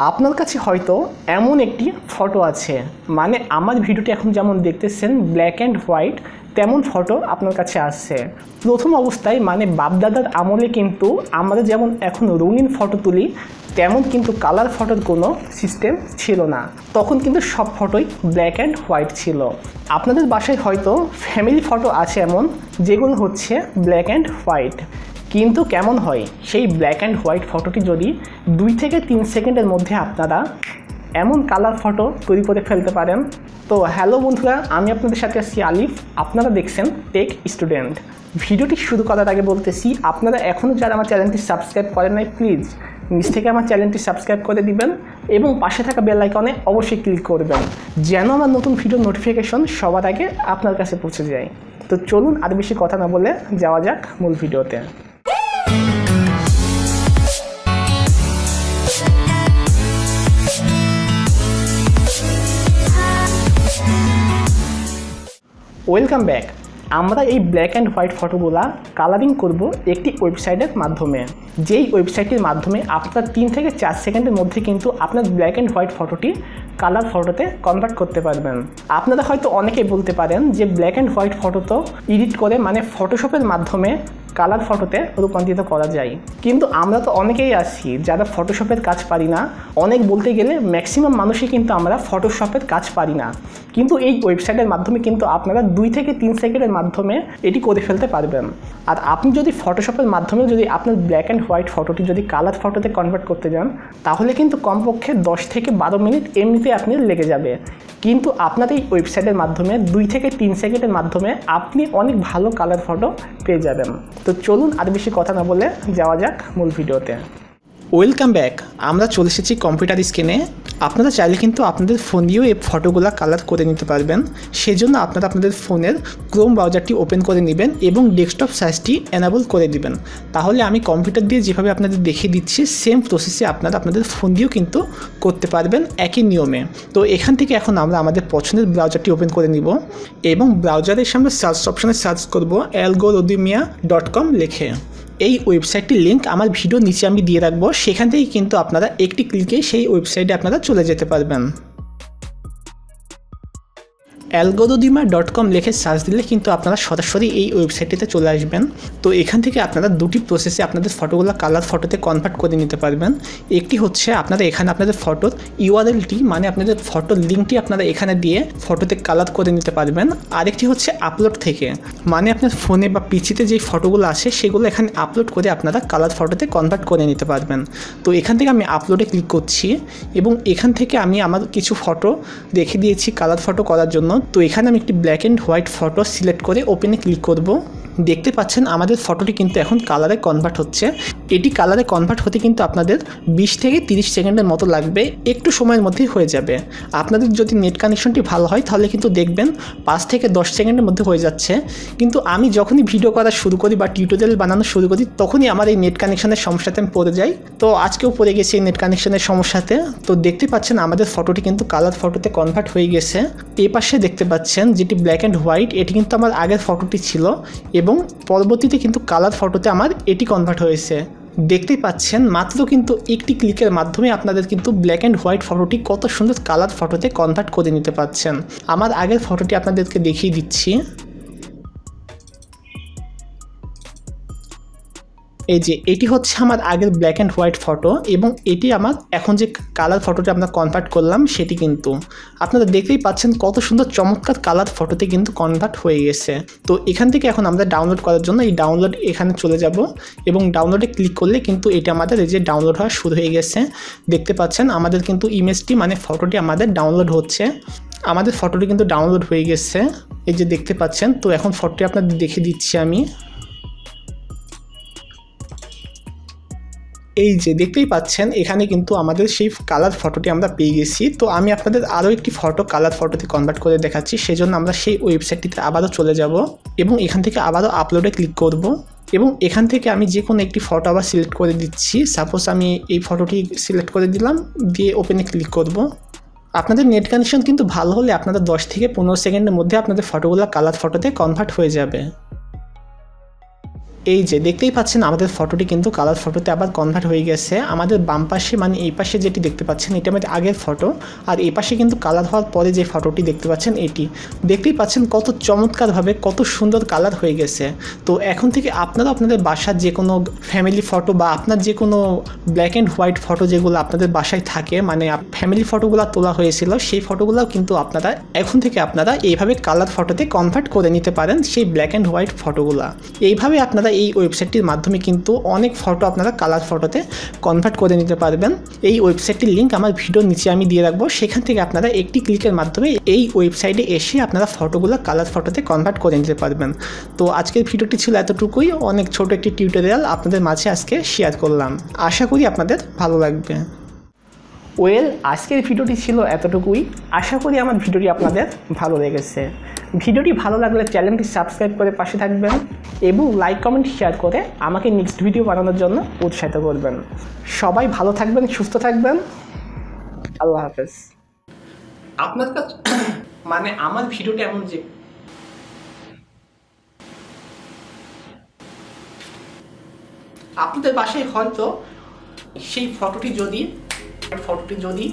আপনার কাছে হয়তো এমন একটি ফটো আছে। মানে আমার ভিডিওটি এখন যেমন দেখতেছেন ব্ল্যাক অ্যান্ড হোয়াইট তেমন ফটো আপনার কাছে আসছে। প্রথম অবস্থায় মানে বাপদাদার আমলে কিন্তু আমাদের যেমন এখন রঙিন ফটো তুলি, তেমন কিন্তু কালার ফটোর কোনো সিস্টেম ছিল না। তখন কিন্তু সব ফটোই ব্ল্যাক অ্যান্ড হোয়াইট ছিল। আপনাদের বাসায় হয়তো ফ্যামিলি ফটো আছে এমন, যেগুলো হচ্ছে ব্ল্যাক অ্যান্ড হোয়াইট কিন্তু কেমন হয়? সেই ব্ল্যাক অ্যান্ড হোয়াইট ফটোটি যদি দুই থেকে তিন সেকেন্ডের মধ্যে আপনারা এমন কালার ফটো তৈরি করে ফেলতে পারেন। তো হ্যালো বন্ধুরা, আমি আপনাদের সাথে আছি আলিফ। আপনারা দেখছেন টেক স্টুডেন্ট ভিডিওটি শুরু করার আগে বলতেছি, আপনারা এখনও যারা আমার চ্যানেলটি সাবস্ক্রাইব করেন নাই প্লিজ নিচ থেকে আমার চ্যানেলটি সাবস্ক্রাইব করে দিবেন এবং পাশে থাকা বেল আইকনে অবশ্যই ক্লিক করবেন, যেন আমার নতুন ভিডিও নোটিফিকেশন সবার আগে আপনার কাছে পৌঁছে যায়। তো চলুন আর বেশি কথা না বলে যাওয়া যাক মূল ভিডিওতে ওয়েলকাম ব্যাক আমরা এই ব্ল্যাক অ্যান্ড হোয়াইট ফটোগুলা কালারিং করব একটি ওয়েবসাইটের মাধ্যমে। যেই ওয়েবসাইটের মাধ্যমে আপনার তিন থেকে চার সেকেন্ডের মধ্যে কিন্তু আপনার ব্ল্যাক অ্যান্ড হোয়াইট ফটোটি কালার ফটোতে কনভার্ট করতে পারবেন। আপনারা হয়তো অনেকেই বলতে পারেন যে ব্ল্যাক অ্যান্ড হোয়াইট ফটো তো এডিট করে মানে ফটোশপের মাধ্যমে কালার ফটোতে রূপান্তরিত করা যায়। কিন্তু আমরা তো অনেকেই আছি যারা ফটোশপের কাজ পারি না। অনেক বলতে গেলে ম্যাক্সিমাম মানুষই কিন্তু আমরা ফটোশপের কাজ পারি না। কিন্তু এই ওয়েবসাইটের মাধ্যমে কিন্তু আপনারা দুই থেকে তিন সেকেন্ডের মাধ্যমে এটি করে ফেলতে পারবেন। আর আপনি যদি ফটোশপের মাধ্যমে যদি আপনার ব্ল্যাক অ্যান্ড হোয়াইট ফটোটি যদি কালার ফটোতে কনভার্ট করতে যান, তাহলে কিন্তু কমপক্ষে দশ থেকে বারো মিনিট এমনিতে আপনি লেগে যাবে। কিন্তু আপনার এই ওয়েবসাইটের মাধ্যমে দুই থেকে তিন সেকেন্ডের মাধ্যমে আপনি অনেক ভালো কালার ফটো পেয়ে যাবেন। তো চলুন আর বেশি কথা না বলে যাওয়া যাক মূল ভিডিওতে। ওয়েলকাম ব্যাক আমরা চলে এসেছি কম্পিউটার স্ক্রিনে আপনারা চাইলে কিন্তু আপনাদের ফোন দিয়েও এই ফটোগুলো কালার করে নিতে পারবেন। সেজন্য আপনারা আপনাদের ফোনের ক্রোম ব্রাউজারটি ওপেন করে নেবেন এবং ডেস্কটপ সাইজটি এনাবল করে দিবেন। তাহলে আমি কম্পিউটার দিয়ে যেভাবে আপনাদের দেখিয়ে দিচ্ছি সেম প্রসেসে আপনারা আপনাদের ফোন দিয়েও কিন্তু করতে পারবেন একই নিয়মে। তো এখান থেকে এখন আমরা আমাদের পছন্দের ব্রাউজারটি ওপেন করে নিব এবং ব্রাউজারের সামনে সার্চ অপশানে সার্চ করব অ্যালগোরোদিমিয়া ডট কম লিখে। এই ওয়েবসাইটটির লিঙ্ক আমার ভিডিও নিচে আমি দিয়ে রাখব। সেখান থেকে কিন্তু আপনারা একটি ক্লিকে সেই ওয়েবসাইটে আপনারা চলে যেতে পারবেন। অ্যালগোদোদিমা ডট কম লিখে সার্চ দিলে কিন্তু আপনারা সরাসরি এই ওয়েবসাইটটিতে চলে আসবেন। তো এখান থেকে আপনারা দুটি প্রসেসে আপনাদের ফটোগুলো কালার ফটোতে কনভার্ট করে নিতে পারবেন। একটি হচ্ছে আপনারা এখানে আপনাদের ফটোর ইউআরএলটি মানে আপনাদের ফটোর লিঙ্কটি আপনারা এখানে দিয়ে ফটোতে কালার করে নিতে পারবেন। আরেকটি হচ্ছে আপলোড থেকে মানে আপনার ফোনে বা পিচিতে যেই ফটোগুলো আসে, সেগুলো এখানে আপলোড করে আপনারা কালার ফটোতে কনভার্ট করে নিতে পারবেন। তো এখান থেকে আমি আপলোডে ক্লিক করছি এবং এখান থেকে আমি আমার কিছু ফটো রেখে দিয়েছি কালার ফটো করার জন্য। তো এখানে আমি একটি black and white photo select করে ওপেনে ক্লিক করব। দেখতে পাচ্ছেন আমাদের ফটোটি কিন্তু এখন কালারে কনভার্ট হচ্ছে। এটি কালারে কনভার্ট হতে কিন্তু আপনাদের বিশ থেকে তিরিশ সেকেন্ডের মতো লাগবে, একটু সময়ের মধ্যেই হয়ে যাবে। আপনাদের যদি নেট কানেকশনটি ভালো হয়, তাহলে কিন্তু দেখবেন পাঁচ থেকে দশ সেকেন্ডের মধ্যে হয়ে যাচ্ছে। কিন্তু আমি যখনই ভিডিও করা শুরু করি বা টিউটোরিয়াল বানানো শুরু করি, তখনই আমার এই নেট কানেকশনের সমস্যাতে আমি পড়ে যাই। তো আজকেও পড়ে গেছি এই নেট কানেকশনের সমস্যাতে। তো দেখতে পাচ্ছেন আমাদের ফটোটি কিন্তু কালার ফটোতে কনভার্ট হয়ে গেছে। এই পাশে দেখতে পাচ্ছেন যেটি ব্ল্যাক অ্যান্ড হোয়াইট এটি কিন্তু আমার আগের ফটোটি ছিল। এবং পরবর্তীতে কিন্তু কালার ফটোতে আমার এটি কনভার্ট হয়েছে। দেখতেই পাচ্ছেন, মাত্র কিন্তু একটি ক্লিকের মাধ্যমে আপনাদের কিন্তু ব্ল্যাক অ্যান্ড হোয়াইট ফটোটি কত সুন্দর কালার ফটোতে কনভার্ট করে নিতে পারছেন। আমার আগের ফটোটি আপনাদেরকে দেখিয়ে দিচ্ছি। এই যে, এটি হচ্ছে আমার আগের ব্ল্যাক অ্যান্ড হোয়াইট ফটো এবং এটি আমার এখন যে কালার ফটোটি আমরা কনভার্ট করলাম, সেটি কিন্তু। আপনারা দেখতেই পাচ্ছেন কত সুন্দর চমৎকার কালার ফটোতে কিন্তু কনভার্ট হয়ে গেছে। তো এখান থেকে এখন আমরা ডাউনলোড করার জন্য এই ডাউনলোড এখানে চলে যাব এবং ডাউনলোডে ক্লিক করলে কিন্তু এটা আমাদের এই যে ডাউনলোড হওয়া শুরু হয়ে গেছে। দেখতে পাচ্ছেন আমাদের কিন্তু ইমেজটি মানে ফটোটি আমাদের ডাউনলোড হচ্ছে। আমাদের ফটোটি কিন্তু ডাউনলোড হয়ে গেছে। এই যে দেখতে পাচ্ছেন, তো এখন ফটোটি আপনাদের দেখে দিচ্ছি আমি। এই যে দেখতেই পাচ্ছেন, এখানে কিন্তু আমাদের সেই কালার ফটোটি আমরা পেয়ে গেছি। তো আমি আপনাদের আরও একটি ফটো কালার ফটোতে কনভার্ট করে দেখাচ্ছি। সেজন্য আমরা সেই ওয়েবসাইটটিতে আবারও চলে যাব এবং এখান থেকে আবারও আপলোডে ক্লিক করব এবং এখান থেকে আমি যে কোনো একটি ফটো আবার সিলেক্ট করে দিচ্ছি। সাপোজ আমি এই ফটোটি সিলেক্ট করে দিলাম, দিয়ে ওপেনে ক্লিক করব। আপনাদের নেট কানেকশন কিন্তু ভালো হলে আপনাদের দশ থেকে পনেরো সেকেন্ডের মধ্যে আপনাদের ফটোগুলো কালার ফটোতে কনভার্ট হয়ে যাবে। এই যে, দেখতেই পাচ্ছেন আমাদের ফটোটি কিন্তু কালার ফটোতে আবার কনভার্ট হয়ে গেছে। আমাদের বাম পাশে মানে এই পাশে যেটি দেখতে পাচ্ছেন, এটা আমাদের আগের ফটো। আর এই পাশে কিন্তু কালার হওয়ার পরে যে ফটোটি দেখতে পাচ্ছেন, এটি। দেখতেই পাচ্ছেন কত চমৎকারভাবে কত সুন্দর কালার হয়ে গেছে। তো এখন থেকে আপনারা আপনাদের বাসার যে কোনো ফ্যামিলি ফটো বা আপনার যে কোনো ব্ল্যাক অ্যান্ড হোয়াইট ফটো যেগুলো আপনাদের বাসায় থাকে মানে ফ্যামিলি ফটোগুলো তোলা হয়েছিল, সেই ফটোগুলোও কিন্তু আপনারা, এখন থেকে আপনারা এইভাবে কালার ফটোতে কনভার্ট করে নিতে পারেন সেই ব্ল্যাক অ্যান্ড হোয়াইট ফটোগুলো এইভাবে আপনারা এই ওয়েবসাইটটির মাধ্যমে কিন্তু অনেক ফটো আপনারা কালার ফটোতে কনভার্ট করে নিতে পারবেন। এই ওয়েবসাইটটির লিঙ্ক আমার ভিডিওর নিচে আমি দিয়ে রাখব। সেখান থেকে আপনারা একটি ক্লিকের মাধ্যমে এই ওয়েবসাইটে এসে আপনারা ফটোগুলো কালার ফটোতে কনভার্ট করে নিতে পারবেন। তো আজকের ভিডিওটি ছিল এতটুকুই। অনেক ছোট একটি টিউটোরিয়াল আপনাদের মাঝে আজকে শেয়ার করলাম। আশা করি আপনাদের ভালো লাগবে। ওয়েল আজকের ভিডিওটি ছিল এতটুকুই। আশা করি আমার ভিডিওটি আপনাদের ভালো লেগেছে। ভিডিওটি ভালো লাগলে চ্যানেলটি সাবস্ক্রাইব করে পাশে থাকবেন এবং লাইক, কমেন্ট, শেয়ার করে আমাকে নেক্সট ভিডিও বানানোর জন্য উৎসাহিত করবেন। সবাই ভালো থাকবেন, সুস্থ থাকবেন। আল্লাহ হাফেজ। আপনার কাছে মানে আমার ভিডিওটা এমন যে আপনাদের বাসায় হয়তো সেই ফটোটি যদি ফটোটি যদি